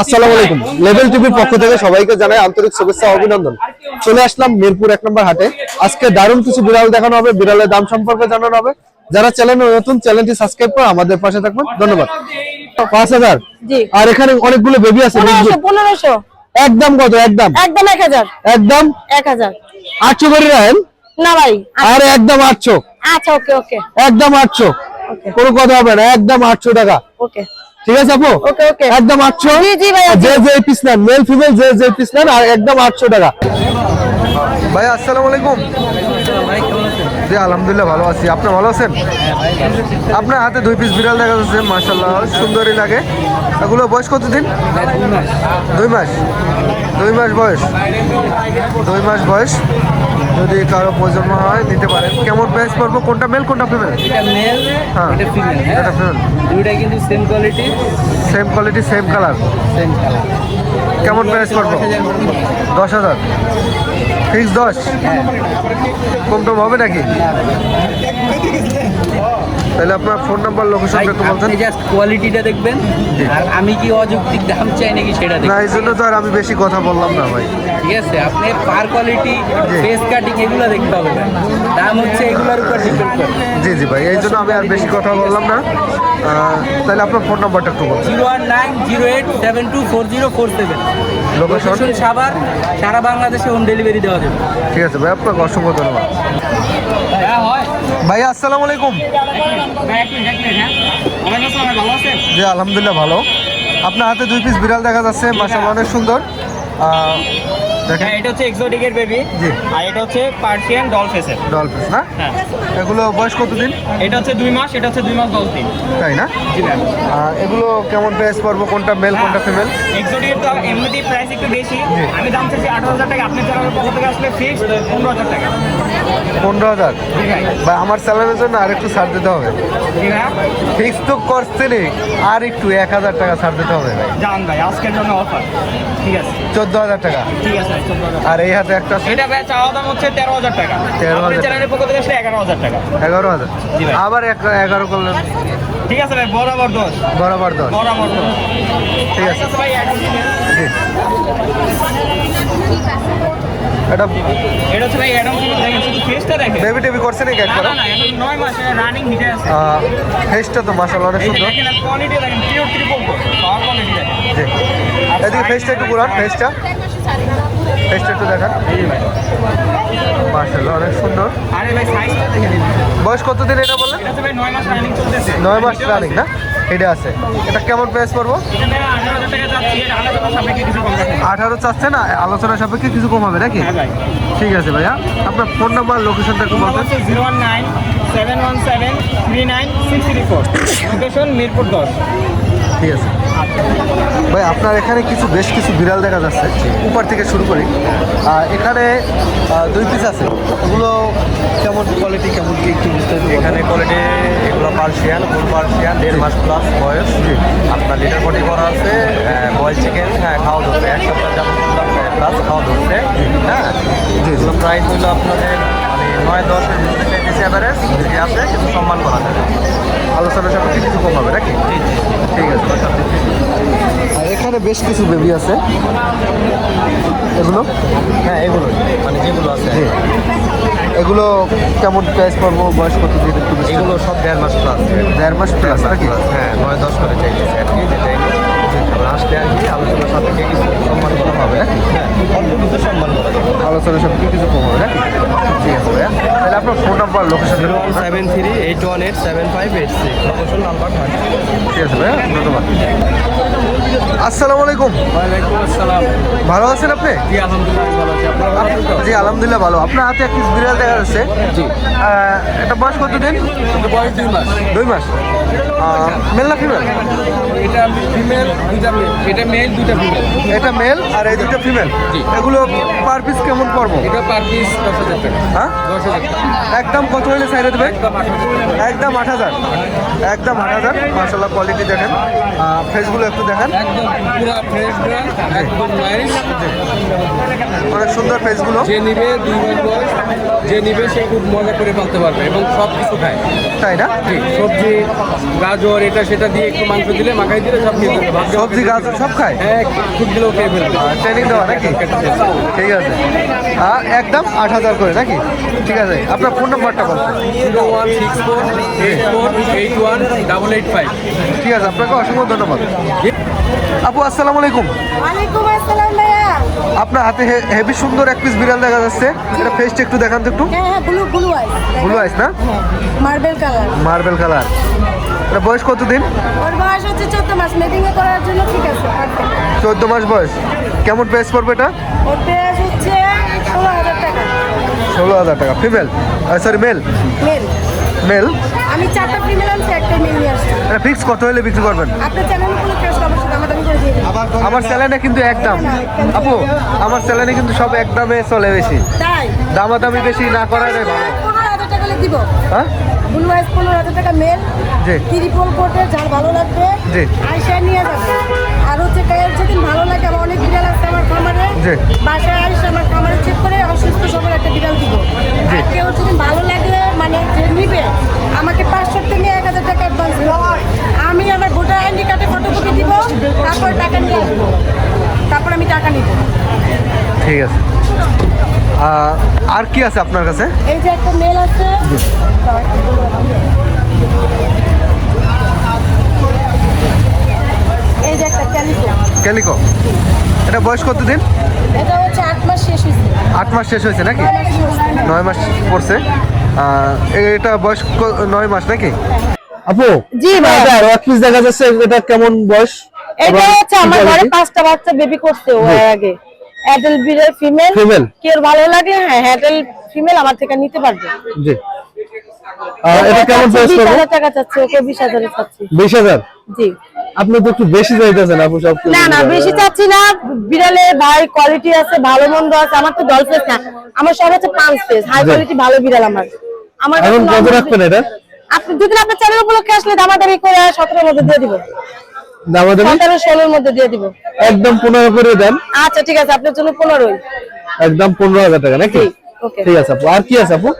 আসসালামু আলাইকুম। লেভেল টিভির পক্ষ থেকে সবাইকে জানাই আন্তরিক শুভেচ্ছা অভিনন্দন। চলে আসলাম মিরপুর এক নম্বর হাটে। আজকে দারুণ কিছু বিড়াল দেখানো হবে বিড়ালের দাম সম্পর্কে জানানো হবে। যারা চ্যানেলে নতুন চ্যানেলটি সাবস্ক্রাইব করে আমাদের পাশে থাকবেন। ধন্যবাদ। পাঁচ হাজার। আর এখানে অনেকগুলো বেবি আছে পনেরোশো একদম কত একদম? একদম এক হাজার। একদম? এক হাজার। আটশো করে রাখেন? না ভাই আর একদম আটশো। আচ্ছা ওকে ওকে। একদম আটশো। কোনো কথা হবে না একদম আটশো টাকা। ওকে। ঠিক আছে আপু? ওকে ওকে একদম আটশো। জি জি যে যে পিস নেন মেল ফিমেল যে যে পিস নেন আর একদম আটশো টাকা। ভাই আসসালামু আলাইকুম। জি আলহামদুলিল্লাহ ভালো আছি। আপনি ভালো আছেন? আপনার হাতে দুই পিস বিড়াল দেখা যাচ্ছে মাশাল্লাহ সুন্দরই লাগে। এগুলো বয়স কতদিন? দুই মাস। দুই মাস বয়স। দুই মাস বয়স। যদি কারও প্রজন্ম হয় নিতে পারেন। কেমন প্রাইস পড়ব? কোনটা মেল কোনটা ফিমেল এটা মেল হ্যাঁ এটা ফিমেল এটা হ্যাঁ ফিমেল দুইটা কিন্তু same quality same quality same colour same colour কেমন প্রাইস পড়ব? দশ হাজার ফিক্স দশ কম টম হবে নাকি? তাহলে আপনার ফোন নাম্বার লোকেশনটা একটু বলতেন। জাস্ট কোয়ালিটিটা দেখবেন আর আমি কি অযৌক্তিক দাম চাই নাকি সেটা না এই জন্য তো আর আমি বেশি কথা বললাম না ভাই। ঠিক আছে আপনি পার কোয়ালিটি ফেস কাটিং এগুলো দেখতে হবে। দাম হচ্ছে এগুলোর উপর ডিপেন্ড করে। জি জি ভাই এই জন্য আমি আর বেশি কথা বললাম না। তাহলে আপনার ফোন নাম্বারটা একটু বলতেন zero one nine zero eight seven two four zero four seven. Location location Savar সারা বাংলাদেশে হোম ডেলিভারি দেওয়া যাবে। ঠিক আছে ভাই আপনাকে অসংখ্য ধন্যবাদ। ভাই, আসসালামু আলাইকুম। জি, আলহামদুলিল্লাহ ভালো। আপনার হাতে দুই পিস বিড়াল দেখা যাচ্ছে মাসাল্লাহ অনেক সুন্দর। দেখেন। হ্যাঁ এটা হচ্ছে এক্সোটিকের বেবি জি। আর এটা হচ্ছে পার্সিয়ান ডল ফেসের ডল পিস না হ্যাঁ? এগুলো বয়স কতদিন? এটা হচ্ছে দুই মাস এটা হচ্ছে দুই মাস দশ দিন। তাই না? জি ম্যাম এগুলো কেমন প্রাইস পড়ব? কোনটা মেল কোনটা ফিমেল এক্সোটিকের তো এমনিতেই প্রাইস একটু বেশি। আমি দাম চাইছি আঠারো হাজার টাকা আপনি চ্যানেলের পক্ষ থেকে আসলে ফিক্স পনেরো হাজার টাকা। পনেরো হাজার? বা আমার স্যালারির জন্য আর একটু ছাড় দিতে হবে। ফিক্স তো করছে নে আর একটু এক হাজার টাকা ছাড় দিতে হবে। ভাই যান ভাই আজকের জন্য অফার ঠিক আছে। চোদ্দ হাজার টাকা। ঠিক আছে। আর এই হাতে একটা আছে? এটা ভাই চাওয়া দাম হচ্ছে তেরো হাজার টাকা। 13,000 আপনি চ্যানেলের পক্ষ থেকে আসলে এগারো হাজার টাকা। এগারো হাজার? জি ভাই। আবার এক এগারো করলেন। ঠিক আছে ভাই বরাবর দশ। বরাবর দশ। বরাবর দশ। ঠিক আছে। ভাই জি। এটা এটা হচ্ছে ভাই অ্যাডাম কিলো দেখেন শুধু ফেসটা দেখেন। বেবি টেবি করছে নাকি না একবার না না এখন নয় মাসে রানিং হিটে আছে। ফেসটা তো মাসাল্লাহ অনেক সুন্দর। দেখেন কোয়ালিটি দেখেন পিওর ট্রিপল পাওয়ার কোয়ালিটি দেখেন। জি। এদিকে ফেসটা একটু ঘুরান ফেসটা ফেসটা একটু দেখান। মাসাল্লাহ অনেক সুন্দর। বয়স কতদিন এটা বললেন? এটা ভাই নয় মাস রানিং না? এটা আছে। এটা কেমন প্রাইস পড়ব? আঠারো চাচ্ছে না আলোচনা সাপেক্ষে কিছু কম হবে নাকি? হ্যাঁ ঠিক আছে ভাইয়া। আপনার ফোন নাম্বার লোকেশনটা একটু বলতেন zero one nine seven one seven three nine six three four location Mirpur দশ। ঠিক আছে। ভাই আপনার এখানে কিছু বেশ কিছু বিড়াল দেখা যাচ্ছে। উপর থেকে শুরু করি। এখানে দুই পিস আছে। ওগুলো কেমন কোয়ালিটি কেমন কি একটু বুঝতে এখানে কোয়ালিটি এগুলো পার্সিয়ান ফুল পার্সিয়ান দেড় মাস প্লাস বয়স। আপনার লিটার বডি করা আছে বয়েল চিকেন হ্যাঁ খাওয়া ধরছে। এক সপ্তাহ যেমন প্লাস খাওয়া ধরছে হ্যাঁ? এগুলো প্রাইস হলো আপনাদের নয় দশের ভিতরে অ্যাভারেজ বেশি আছে কিন্তু সম্মান করা যাবে। আলোচনা সাপেক্ষে কিছু কম হবে নাকি? ঠিক আছে আর এখানে বেশ কিছু বেবি আছে। এগুলো? হ্যাঁ এগুলো মানে যেগুলো আছে। এগুলো কেমন প্রাইস পড়ব বয়স কত এগুলো সব দেড় মাস প্লাস দেড় মাস প্লাস নাকি? হ্যাঁ নয় দশ করে চাইতেছে আর কি যেটাই আসলে আর কি আলোচনার সাপেক্ষে কিছু সম্মান করা হবে নাকি? হ্যাঁ অল্প কিছু সম্মান করা যাবে। আলোচনা সাপেক্ষে কিছু কম হবে নাকি? Number location zero one seven three eight one eight seven five eight. Six location number ঠিক আছে ভাইয়া ধন্যবাদ। আসসালামু আলাইকুম। ওয়ালাইকুম আসসালাম। ভালো আছেন আপনি? জি আলহামদুলিল্লাহ ভালো জি আলহামদুলিল্লাহ ভালো। আপনার হাতে এক পিস বিড়াল দেখা যাচ্ছে। জি। এটা বয়স কত দিন বয়স দুই মাস। দুই মাস। মেল না ফিমেল এটা ফিমেল দুইটা মেল এটা মেল দুইটা ফিমেল এটা মেল আর এই দুটো ফিমেল এগুলো পার পিস কেমন পড়ব? এটা পার পিস দশ হাজার টাকা। হ্যাঁ? দশ হাজার একদম কত হলে সাইডে দেবে একদম আট হাজার একদম আট হাজার। একদম আট হাজার। মার্শাল্লাহ কোয়ালিটি দেখেন। ফেসগুলো একটু দেখেন। একদম পুরো ফ্রেশ একদম নাইস অনেক সুন্দর ফেসগুলো যে নিবে দুই মাস বয়স যে নিবে সে খুব মজা করে পালতে পারবে এবং সব কিছু খায়। তাই না? জি সবজি গাজর এটা সেটা দিয়ে একটু মাংস দিলে মাখাই দিলে সব খেয়ে ফেলবে সবজি গাজর সব খায়? হ্যাঁ খুব দিলেও খেয়ে ফেলবে ট্রেনিং দেওয়া নাকি? ঠিক আছে। আর একদম আট হাজার করে নাকি? ঠিক আছে আপনার ফোন নাম্বারটা বলুন। Zero one six four eight four eight one double eight five. ঠিক আছে আপনাকে অসংখ্য ধন্যবাদ। আপু আসসালামু আলাইকুম। ওয়ালাইকুম আসসালাম আপনার হাতে হেভি সুন্দর এক পিস বিড়াল দেখা যাচ্ছে। এটা ফেসটা একটু দেখান তো একটু। হ্যাঁ blue blue ice blue ice না? মার্বেল কালার মার্বেল কালার এটা বয়স কতদিন? ওর বয়স হচ্ছে চোদ্দ মাস। মেটিং এ করার জন্য ঠিক আছে perfect। চোদ্দ মাস বয়স। কেমন প্রাইস পড়বে এটা? ওর প্রাইস হচ্ছে ষোলো হাজার টাকা। ষোলো হাজার টাকা। Female sorry male male male আমি চারটা ফিমেল আনছি একটা মেল নিয়ে আসছি। এটা ফিক্স কত হলে বিক্রি করবেন? আপনার চ্যানেলগুলো ক্যাশ আমার স্যালানে কিন্তু একদম আপু আমার স্যালানে কিন্তু সব একদমে চলে বেশি। দামাদামি বেশি না করার ভালো। হ্যাঁ? ব্লু আইস পনেরো হাজার টাকা মেল জি। ত্রিপল কোটে যার ভালো লাগবে জি। আইসা নিয়ে যাবে। আর হচ্ছে কায়ের যেদিন ভালো লাগে আমার অনেক বিড়াল আছে আমার খামারে জি। বাসায় আইসা আমার খামারে চেক করে অসুস্থ সবার একটা বিড়াল দিব। আর কেউ যদি ভালো লাগলে মানে যে নিবে আমাকে পাঁচশো থেকে এক হাজার টাকা অ্যাডভান্স আমি আমার ভোটার আইডি কার্ডে ফটোকপি দিব তারপর টাকা নিয়ে আসব। তারপর আমি টাকা নিব। ঠিক আছে। আর কি আছে আপনার কাছে? এই যে একটা মেল আছে। এই যে একটা ক্যালিকো ক্যালিকো এটা বয়স কতদিন? এটা হচ্ছে আট মাস শেষ হয়েছে। আট মাস শেষ হয়েছে নাকি? নয় মাস পড়ছে। এটা বয়স ক- নয় মাস নাকি? আপু জি ভাই। এক পিস দেখা যাচ্ছে এটা কেমন বয়স? এটা হচ্ছে আমার ঘরে পাঁচটা বাচ্চা বেবি করছে ও আগে। অ্যাডাল বিড়াল ফিমেল ওর ভালো লাগে? হ্যাঁ অ্যাডাল ফিমেল আমার থেকে নিতে পারবে। জি। এটা কেমন প্রাইস বিশ পড়বে হাজার টাকা চাচ্ছে ওকে বিশ হাজারে চাচ্ছি। বিশ হাজার? জি। আপনি তো একটু বেশি চাইতেছেন আপু সব না না বেশি চাচ্ছি না। বিড়ালের ভাই কোয়ালিটি আছে ভালো মন্দ আছে আমার তো ডল ফেস না। আমার সব হচ্ছে পাঁচ ফেস হাই কোয়ালিটি ভালো বিড়াল আমার। আমার এখন কত রাখবেন এটা? আপনি যদি আপনার চ্যানেল উপলক্ষে আসলে দামাদামি করে সতেরোর মধ্যে দিয়ে দিব দামা দামি সতেরো ষোলোর মধ্যে দিয়ে দিব। একদম পনেরো করে দেন। আচ্ছা ঠিক আছে আপনার জন্য পনেরোই। একদম পনেরো হাজার টাকা নাকি? ঠিক আছে আপু। আর কি আছে আপু?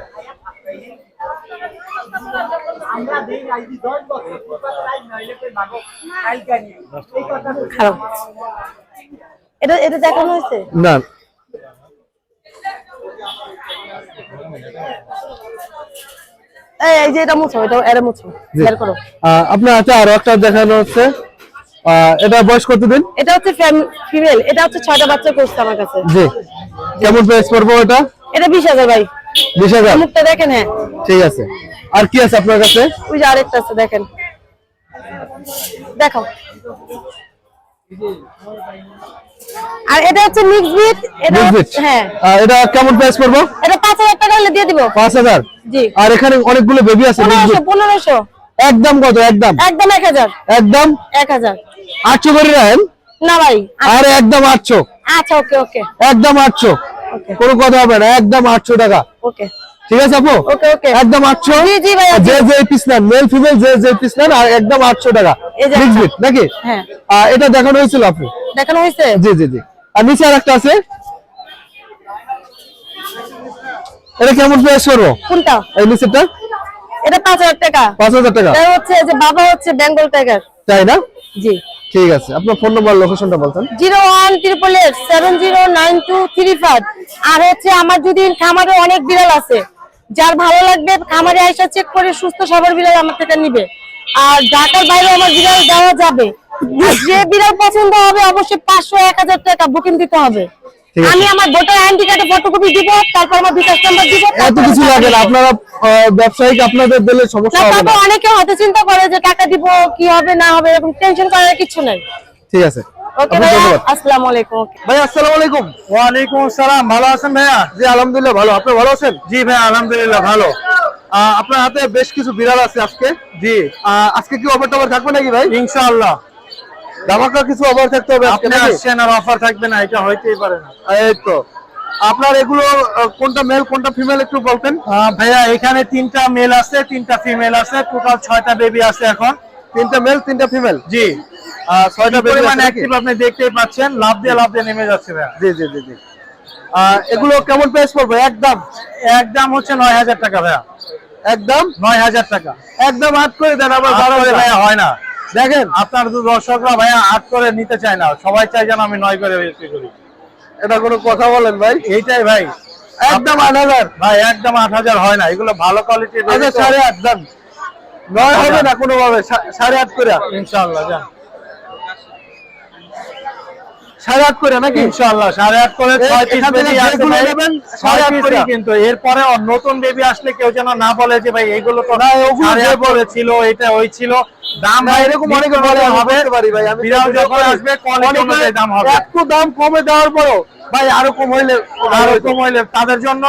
এটা এটা দেখানো হয়েছে? না। এই যে এটা মুছো এটা এটা মুছো। বের করো। আহ, আপনার হাতে আরও একটা দেখানো হচ্ছে। এটা বয়স কতদিন? এটা হচ্ছে ফিমেল। এটা হচ্ছে ছয়টা বাচ্চা করছে আমার কাছে। জি। কেমন প্রাইস পড়ব এটা? এটা বিশ হাজার ভাই। বিশ হাজার? মুখটা দেখেন হ্যাঁ। ঠিক আছে। আর কি আছে আপনার কাছে? ওই যে আরেকটা আছে দেখেন। দেখো আর এটা হচ্ছে মিক্স বিট এটা? হ্যাঁ। এটা কেমন প্রাইস পড়ব? এটা পাঁচ হাজার টাকা হলে দিয়ে দিব। পাঁচ হাজার? জি। আর এখানে অনেকগুলো বেবি আছে পনেরোশো bit। পনেরোশো। একদম কত? একদম? একদম এক হাজার। একদম? এক হাজার। আটশো করে রাখেন না ভাই আর একদম আটশো। আচ্ছা ওকে ওকে। একদম আটশো। কোনো কথা হবে না একদম আটশো টাকা। ওকে। ঠিক আছে আপু? ওকে ওকে। একদম আটশো? জি জি ভাইয়া যে যে পিস নেন মেল ফিমেল যে যে পিস নেন আর একদম আটশো টাকা। নাকি? হ্যাঁ। আহ, এটা দেখানো হয়েছিল আপু? দেখানো হয়েছে? জি জি জি। আর নিচে আর একটা আছে? এটা কেমন প্রাইস করব? কোনটা? এই নিচেরটা? এটা পাঁচ হাজার টাকা। পাঁচ হাজার টাকা। এটা হচ্ছে যে বাবা হচ্ছে বেঙ্গল টাইগার তাই না? জি। ঠিক আছে আপনার ফোন নাম্বার লোকেশনটা বলতেন। Zero one triple eight seven zero nine two three five আর হচ্ছে আমার যদি খামারে অনেক বিড়াল আছে যার ভালো লাগবে খামারে আইসা চেক করে সুস্থ সবার বিড়াল আমার থেকে নিবে। আর ঢাকার বাইরে আমার বিড়াল দেওয়া যাবে। যে বিড়াল পছন্দ হবে অবশ্যই পাঁচশো এক হাজার টাকা বুকিং দিতে হবে। আমি আমার ভোটার আইডি কার্ডে ফটোকপি দিব তারপর আমার বিকাশ নাম্বার দিব এত কিছু লাগে না। আপনারা ব্যবসায়িক আপনাদের দিলে সমস্যা হবে না। অনেকে হয়তো চিন্তা করে যে টাকা দিব কি হবে না হবে এরকম টেনশন করার কিছু নাই। ঠিক আছে। ভাইয়া আসসালামু আলাইকুম ভাই আসসালামু আলাইকুম ওয়ালাইকুম আসসালাম ভালো আছেন ভাইয়া? জি আলহামদুলিল্লাহ ভালো। আপনি ভালো আছেন? জি ভাই আলহামদুলিল্লাহ ভালো। আহ, আপনার হাতে বেশ কিছু বিড়াল আছে আজকে। জি। আহ, আজকে কি অফার টফার থাকবে নাকি ভাই? ইনশাআল্লাহ। ধামাকা কিছু অফার থাকতে হবে আপনি আসছেন আর অফার থাকবে না এটা হইতেই পারে না। এই তো। আপনার এগুলো কোনটা মেল কোনটা ফিমেল একটু বলতেন? আহ, ভাইয়া এখানে তিনটা মেল আছে তিনটা ফিমেল আছে টোটাল ছয়টা বেবি আছে এখন। তিনটা মেল তিনটা ফিমেল জি। ছয়টা বেবি পরিমাণ অ্যাক্টিভ আপনি দেখতেই পাচ্ছেন লাভ দিয়ে লাভ দিয়ে নেমে যাচ্ছে ভাইয়া। জি জি জি জি। এগুলো কেমন প্রাইস পড়বে? একদম একদম হচ্ছে নয় হাজার টাকা ভাইয়া। একদম নয় হাজার টাকা। একদম আট করে দেন আবার বারো ভাইয়া হয় না। দেখেন। আপনার তো দর্শকরা ভাইয়া আট করে নিতে চায় না। সবাই চাই যেন আমি নয় করে বিক্রি করি। এটা কোনো কথা বলেন ভাই? এইটাই ভাই। একদম আট হাজার। ভাই একদম আট হাজার হয় না। এগুলো ভালো কোয়ালিটির আচ্ছা সাড়ে আট দাম নয় হবে না কোনোভাবে সাড়ে আট করে। ইনশাল্লাহ যান। সাড়ে আট করে নাকি? ইনশাল্লাহ সাড়ে আট করে সাড়ে আট। কিন্তু এরপরে নতুন বেবি আসলে কেউ যেন না বলে যে ভাই তো না, ওগুলো ছিল এটা ওই ছিল দাম ভাই এরকম অনেকে বলে হবে। বুঝতে পারি ভাই আমি বিড়াল যখন আসবে কোয়ালিটি অনেকে অনুযায়ী দাম হবে। একটু দাম কমে দেওয়ার পরও ভাই আরও কম হইলে আর কম হইলে তাদের জন্য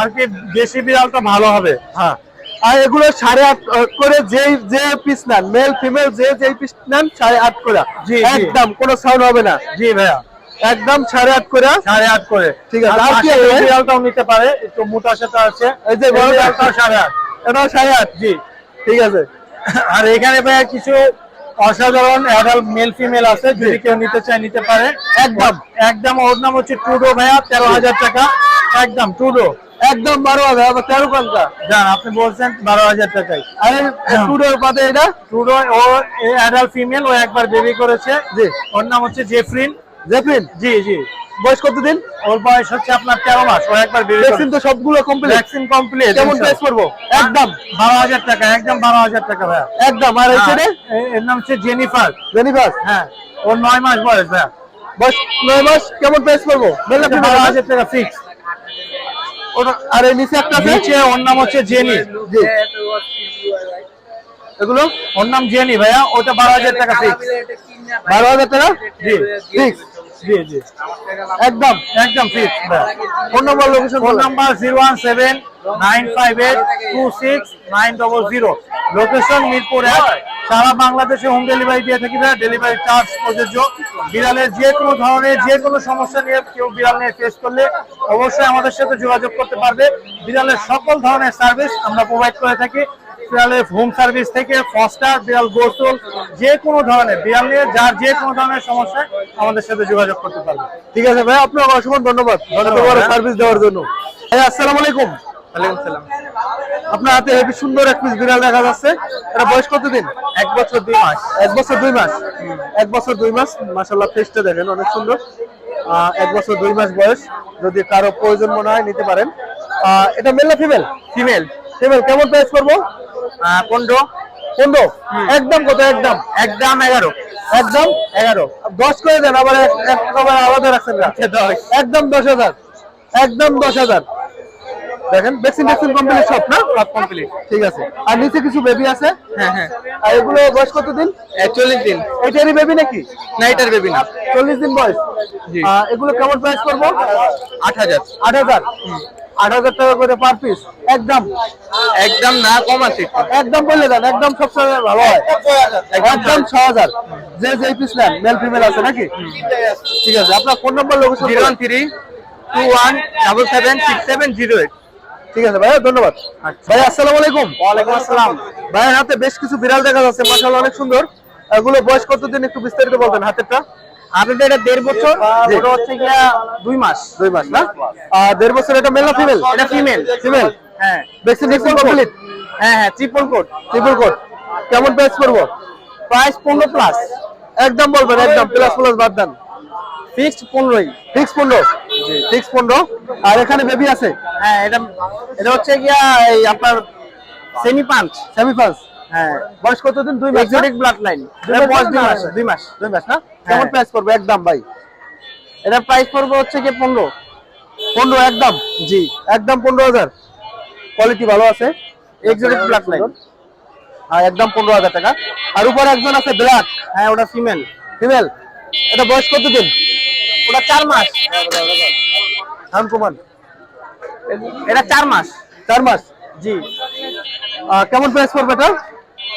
আর কি দেশি বিড়ালটা ভালো হবে। হ্যাঁ। আর এগুলো সাড়ে আট করে যে যে পিস নেন মেল ফিমেল যে যে পিস নেন সাড়ে আট করে। একদম কোনো সাউন্ড হবে না। জি ভাইয়া। একদম সাড়ে আট করে। সাড়ে আট করে। ঠিক আছে, আর কি? বিড়ালটাও নিতে পারে একটু মোটা সেটা আছে। এই যে বিড়ালটাও সাড়ে আট। এটাও সাড়ে আট? জি। ঠিক আছে। আর এখানে ভাইয়া কিছু অসাধারণ অ্যাডাল্ট মেল ফিমেল আছে যদি কেউ নিতে চায় নিতে পারে। একদম। একদম ওর নাম হচ্ছে টুডো ভাইয়া তেরো হাজার টাকা। একদম টুডো। একদম বারো হাজার আবার তেরো যান আপনি বলছেন বারো হাজার টাকায়। আরে টুডোর পাতে এটা? টুডো ও অ্যাডাল্ট ফিমেল ও একবার বেবি করেছে। জি। ওর নাম হচ্ছে জেফরিন জেফিন জি জি। বয়স কতদিন? ওর বয়স হচ্ছে আপনার তেরো মাস ও একবার ভ্যাকসিন তো সবগুলো কমপ্লিট ভ্যাকসিন কমপ্লিট কেমন প্রাইস করব? একদম। বারো হাজার টাকা একদম বারো হাজার টাকা ভাইয়া। একদম। আর এই এর নাম হচ্ছে জেনিফার জেনিফাস হ্যাঁ ওর নয় মাস বয়স ভাইয়া। বয়স নয় মাস কেমন প্রাইস করব? মেলা বারো হাজার টাকা ফিক্স ওটা আর এই নিচে একটা আছে? নিচে ওর নাম হচ্ছে জেনি। জি। এগুলো? ওর নাম জেনি ভাইয়া ওটা বারো হাজার টাকা ফিক্স বারো হাজার টাকা? জি। ফিক্স জি জি। একদম একদম fix phone number location phone number zero one seven nine five eight two six nine double zero. Location Mirpur এক। সারা বাংলাদেশে হোম ডেলিভারি দিয়ে থাকি ডেলিভারি চার্জ প্রযোজ্য। বিড়ালের যে কোনো ধরনের যে কোনো সমস্যা নিয়ে কেউ বিড়াল নিয়ে ফেস করলে অবশ্যই আমাদের সাথে যোগাযোগ করতে পারবে। বিড়ালের সকল ধরনের সার্ভিস আমরা প্রোভাইড করে থাকি। বিড়ালের হোম সার্ভিস থেকে ফস্টার বিড়াল গোসল যে কোনো ধরনের বিড়াল নিয়ে যার যে কোনো ধরনের সমস্যা আমাদের সাথে যোগাযোগ করতে পারবে। ঠিক আছে ভাই আপনাকে অসংখ্য ধন্যবাদ। ধন্যবাদ সার্ভিস দেওয়ার জন্য। ভাই আসসালামু আলাইকুম। আপনার হাতে হেবি সুন্দর এক পিস বিড়াল দেখা যাচ্ছে। এটা বয়স কতদিন? এক বছর দুই মাস। এক বছর দুই মাস। এক বছর দুই মাস। মাসাল্লাহ ফেসটা দেখেন অনেক সুন্দর। এক বছর দুই মাস বয়স। যদি কারও প্রয়োজন মনে হয় নিতে পারেন। আহ, এটা মেল না ফিমেল ফিমেল ফিমেল কেমন প্রাইস করব? পনেরো। পনেরো? একদম কত? একদম? একদম এগারো। একদম? এগারো। দশ করে দেন আবার এক- একবার আলাদা রাখছেন না? একদম দশ হাজার। একদম দশ হাজার। দেখেন ভ্যাকসিন ভ্যাকসিন কমপ্লিট সব না? সব কমপ্লিট ঠিক আছে। আর নিচে কিছু বেবি আছে? হ্যাঁ হ্যাঁ। আর এগুলো বয়স কত দিন? চল্লিশ দিন। এটারই বেবি নাকি? না এটার বেবি না। চল্লিশ দিন বয়স। আহ, এগুলো কেমন প্রাইস করব? আট হাজার। আট হাজার টাকা করে পার পিস একদম। একদম না কম আছে একদম বললে দেন একদম সবসময় ভালো হয়। একদম ছ হাজার। যে যে পিস নেন মেল ফিমেল আছে নাকি? ঠিক আছে আপনার phone number location zero one three two one double seven six seven zero eight. ঠিক আছে ভাইয়া ধন্যবাদ। ভাই আসসালামু আলাইকুম। ওয়ালাইকুম আসসালাম। ভাইয়ের হাতে বেশ কিছু বিড়াল দেখা যাচ্ছে মাশাআল্লাহ অনেক সুন্দর। এগুলো বয়স কতদিন একটু বিস্তারিত বলবেন হাতেরটা? হাতেরটা এটা দেড় বছর? ওটা হচ্ছে গিয়া দুই মাস। দুই মাস না? আর দেড় বছর এটা মেল না ফিমেল এটা ফিমেল ফিমেল হ্যাঁ। ভ্যাকসিন ভ্যাকসিন কমপ্লিট হ্যাঁ হ্যাঁ ট্রিপল কোড ট্রিপল কোড কেমন প্রাইস করব? প্রাইস পনেরো প্লাস একদম বলবেন একদম প্লাস প্লাস বাদ দেন। ফিক্সড পনেরোই। ফিক্স পনেরো? ফিক্স পনেরো? আর এখানে বেবি আছে? হ্যাঁ এটা এটা হচ্ছে গিয়া এই আপনার সেমি পাঞ্চ সেমি পাঞ্চ হ্যাঁ। বয়স কতদিন? দুই মাস এক্সোটিক ব্লাড লাইন দুই মাস দুই মাস। দুই মাস না? কেমন প্রাইস পড়বে? একদম ভাই। এটা প্রাইস পড়বে হচ্ছে কি পনেরো। পনেরো একদম। জি। একদম পনেরো হাজার। কোয়ালিটি ভালো আছে। এক্সোটিক হ্যাঁ একদম পনেরো হাজার টাকা। আর উপরে একজন আছে ব্ল্যাক হ্যাঁ ওটা ফিমেল ফিমেল এটা বয়স ওটা চার মাস। কুমার। এটা চার মাস। চার মাস? জি। কেমন প্রাইস পড়বে এটা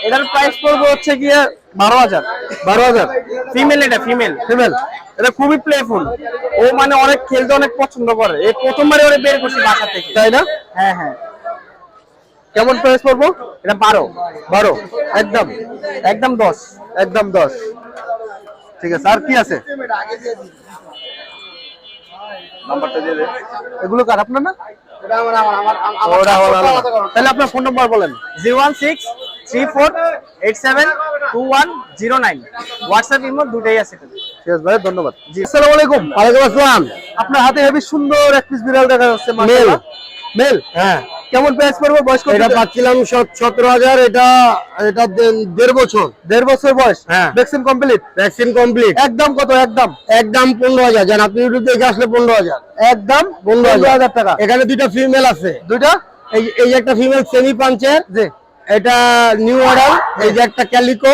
এটার প্রাইস পড়বে হচ্ছে গিয়ে বারো হাজার। বারো হাজার। ফিমেল এটা ফিমেল ফিমেল এটা খুবই প্লেফুল ও মানে অনেক খেলতে অনেক পছন্দ করে। এই প্রথমবারে ওরে বের করছি বাসা থেকে। তাই না? হ্যাঁ হ্যাঁ। কেমন প্রাইস পড়ব? এটা বারো। বারো। একদম। একদম দশ। একদম দশ। ঠিক আছে। আর কি আছে? এগুলো কার? আপনার না? তাহলে আপনার ফোন নাম্বার বলেন। Zero one six three four eight seven two one zero nine WhatsApp imo দুটোই আছে ঠিক আছে ভাই ধন্যবাদ। জি। আসসালামু আলাইকুম। ওয়ালাইকুম আসসালাম। আপনার হাতে হেভি সুন্দর এক পিস বিড়াল দেখা যাচ্ছে মেল। মেল? হ্যাঁ। কেমন প্রাইস পড়বে বয়স কত? এটা পাচ্ছিলাম সতেরো হাজার এটা এটা দেড় বছর। দেড় বছর বয়স? হ্যাঁ। ভ্যাকসিন কমপ্লিট ভ্যাকসিন কমপ্লিট একদম কত একদম একদম পনেরো হাজার। জান আপনি ইউটিউব দেখে আসলে পনেরো হাজার। একদম পনেরো পনেরো হাজার হাজার টাকা। এখানে দুইটা ফিমেল আছে। দুইটা? এই এই একটা ফিমেল সেমি পাঞ্চের জি। এটা নিউ মডেল এই যে একটা ক্যালিকো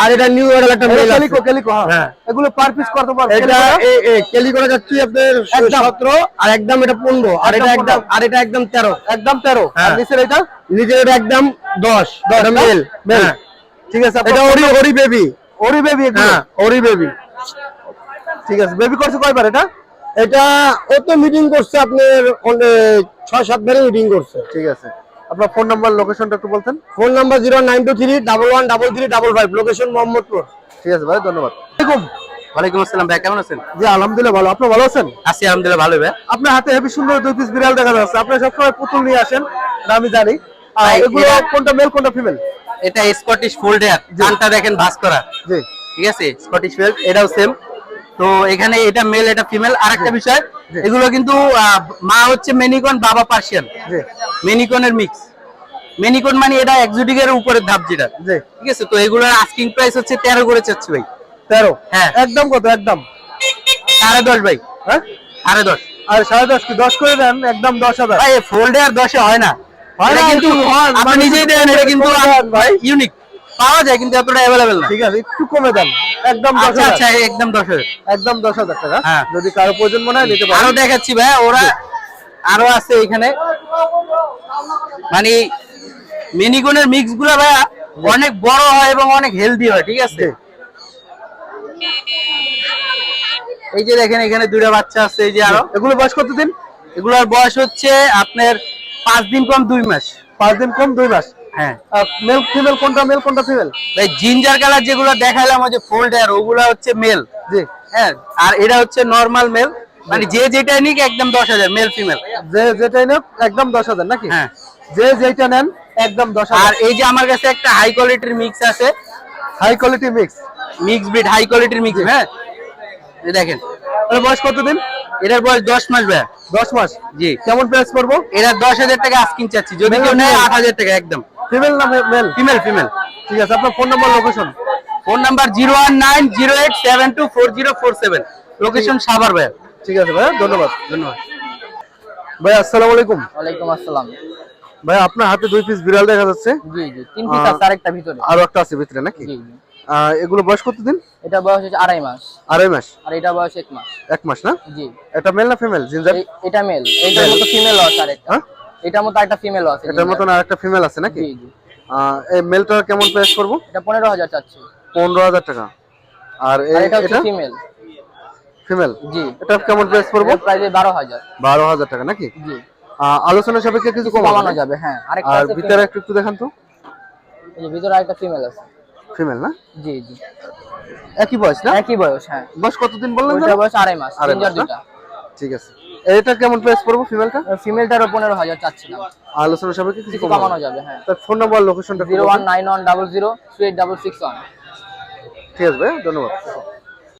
আর এটা নিউ মডেল একটা মেল ক্যালিকো ক্যালিকো হ্যাঁ। এগুলো পার পিস কত এটা ক্যালিকোটা যাচ্ছে একদম। সতেরো আর একদম এটা পনেরো আর এটা একদম আর এটা একদম তেরো। একদম তেরো। আর হ্যাঁ। নিচের এটা? নিজের এটা একদম দশ। দশ এটা না? মেল মেল ঠিক আছে এটা ওরি ওরি বেবি ওরি বেবি হ্যাঁ ওরি বেবি ঠিক আছে বেবি করছে কয়বার এটা? এটা ও তো মিটিং করছে আপনার ছয় সাত বারে মিটিং করছে। ঠিক আছে। আপনার ফোন নাম্বার লোকেশনটা একটু বলতেন। Phone number zero nine two three double one double three double five location Mohammadpur. ঠিক আছে ভাই ধন্যবাদ। ওয়ালাইকুম আসসালাম ভাই কেমন আছেন? জি আলহামদুলিল্লাহ ভালো। আপনি ভালো আছেন? আছি আলহামদুলিল্লাহ ভালো ভাই। আপনার হাতে হেভি সুন্দর দুই পিস বিড়াল দেখা যাচ্ছে। আপনি সবসময় পুতুল নিয়ে আসেন এটা আমি জানি। আর এগুলো কোনটা মেল কোনটা ফিমেল এটা স্কটিশ ফোল্ডার কানটা দেখেন ভাস করা। জি। ঠিক আছে? স্কটিশ ফেল্ড এটাও সেম তো এখানে এটা মেল এটা ফিমেল আর একটা বিষয় এগুলো কিন্তু মা হচ্ছে মেনিকন বাবা পার্সিয়ান মেনিকনের মিক্স মেনিকন মানে এটা এক্সোটিকের উপরের ধাপ যেটা। ঠিক আছে? তো এগুলোর আস্কিং প্রাইস হচ্ছে তেরো করে চাচ্ছি ভাই। তেরো? হ্যাঁ। একদম কত? একদম? সাড়ে দশ ভাই। হ্যাঁ? সাড়ে দশ। আর সাড়ে দশ কি? দশ করে দেন একদম দশ হাজার। ভাই ফোল্ডে আর দশে হয় না। হয় না, কিন্তু আপনি মানে নিজেই দেন এটা কিন্তু ভাই। ইউনিক পাওয়া যায় কিন্তু এতটা অ্যাভেলেবেল না। ঠিক আছে একটু কমে দেন। একদম দশ আচ্ছা আচ্ছা একদম দশ হাজার। একদম দশ হাজার টাকা। হ্যাঁ। যদি কারও প্রয়োজন মনে হয় নিতে আরও দেখাচ্ছি ভাই ওরা আরও আছে এখানে। মানে মিনিকনের মিক্সগুলা ভাইয়া অনেক বড় হয় এবং অনেক হেলদি হয় ঠিক আছে? এই যে দেখেন এখানে দুইটা বাচ্চা আছে এই যে আরও। এগুলো বয়স কতদিন? এগুলোর বয়স হচ্ছে আপনার পাঁচ দিন কম দুই মাস। পাঁচ দিন কম দুই মাস। হ্যাঁ। মেল ফিমেল কোনটা মেল কোনটা ফিমেল ভাই জিঞ্জার কালার যেগুলো দেখাইলাম ওই যে ফোল্ডার ওগুলো হচ্ছে মেল জি। হ্যাঁ আর এটা হচ্ছে নর্মাল মেল মানে যে যেটা নিক একদম দশ হাজার মেল ফিমেল যে যেটাই নেন একদম দশ হাজার নাকি? হ্যাঁ। যে যেটা নেন একদম দশ আর এই যে আমার কাছে একটা হাই কোয়ালিটির মিক্স আছে। High quality mix mix breed high কোয়ালিটির মিক্স হ্যাঁ। এই দেখেন। এর বয়স কতদিন? এটার বয়স দশ মাস ভাই দশ মাস। জি। কেমন প্রাইস পড়ব? এটা দশ হাজার টাকা আস্কিং চাচ্ছি। যদি কেউ নেয় আট হাজার টাকা একদম। ফিমেল না মেল ফিমেল ফিমেল ঠিক আছে আপনার phone number location phone number zero one nine zero eight seven two four zero four seven location Savar ভাই ঠিক আছে ভাই ধন্যবাদ। ধন্যবাদ। ভাই আসসালামু আলাইকুম। ওয়ালাইকুম আসসালাম। ভাই আপনার হাতে দুই পিস বিড়াল দেখা যাচ্ছে। জি জি তিন piece আছে আরেকটা ভিতরে। আরও একটা আছে ভিতরে নাকি? জি এগুলো বয়স কতদিন? এটা বয়স হচ্ছে আড়াই মাস। আড়াই মাস? আর এটা বয়স এক মাস। এক মাস না? জি। এটা মেল না ফিমেল জিঞ্জার এটা মেল এইটার মতো ফিমেল আছে আরেকটা হ্যাঁ? এটার মতো একটা ফিমেল আছে এটার মতন আর একটা ফিমেল আছে নাকি? জি জি। এই মেলটার কেমন প্রাইস করব? এটা পনেরো হাজার চাচ্ছি। পনেরো হাজার টাকা। আর এই- এটা ফিমেল ফিমেল জি। এটা কেমন প্রাইস করব? প্রাইস বারো হাজার। বারো হাজার টাকা নাকি? জি। আলোচনা সাপেক্ষে কিছু কমানো যাবে হ্যাঁ। আরেকটা আর ভিতরে একটু একটু দেখান তো। এই ভিতরে আরেকটা ফিমেল আছে। ফিমেল না? জি জি। একই বয়স না? একই বয়স হ্যাঁ। বয়স কতদিন বললেন? বয়স আড়াই মাস আড়াই জিঞ্জার মাস না? দুটা ঠিক আছে। এটা কেমন প্রাইস পড়ব ফিমেলটা ফিমেলটারও পনেরো হাজার চাচ্ছি না। আলোচনা সবাইকে কিছু কমানো যাবে হ্যাঁ। তার ফোন নাম্বার লোকেশনটা zero one nine one double zero three eight double six one ঠিক আছে ভাই ধন্যবাদ।